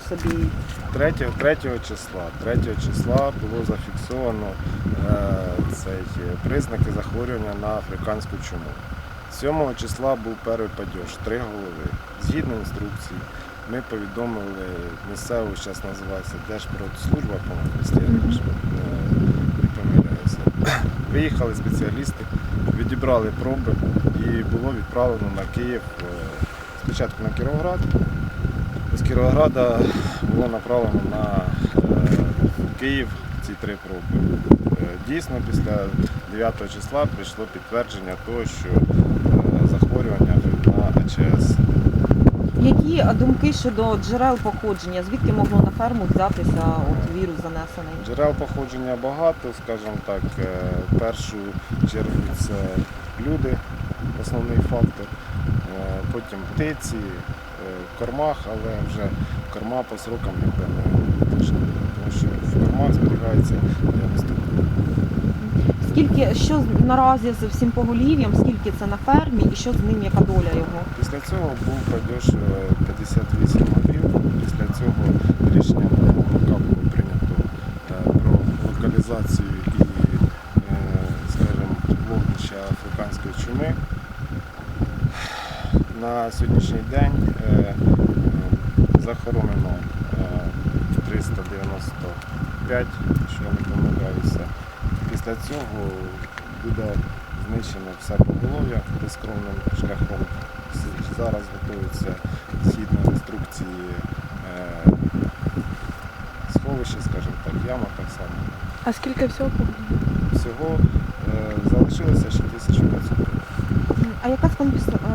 собі? 3, 3 числа. 3 числа було зафіксовано е, цей, е, признаки захворювання на африканську чуму. 7 числа був перший падеж, три голови. Згідно інструкції, ми повідомили місцеву, зараз називається Держпродслужба, по-моєму, не- не помиляюся. Виїхали спеціалісти, відібрали проби і було відправлено на Київ. е, Спочатку на Кіровоград, з Кіровограда було направлено на е, Київ ці три проби. Е, Дійсно, після 9 числа прийшло підтвердження того, що е, захворювання на АЧС. Які думки щодо джерел походження? Звідки могло на ферму взятися от вірус занесений? Джерел походження багато, скажімо так, в першу чергу це люди, основний фактор, потім птиці, в кормах, але вже корма по срокам якби не точно, тому що в кормах зберігається для наступного. Скільки що наразі з всім поголів'ям, скільки це на фермі і що з ним, яка доля його? Після цього був падеж е, 58 голів. Після цього рішення було прийнято е, про локалізацію і, е, скажімо, вогнища африканської чуми. На сьогоднішній день е, е, захоронено е, 395, якщо я не помиляюся. Після цього буде знищено все поголов'я безкровним шляхом. Зараз готується згідно інструкції е, сховище, скажімо так, яма так само. А скільки всього? Всього е, залишилося ще 1500. А яка сконфіс-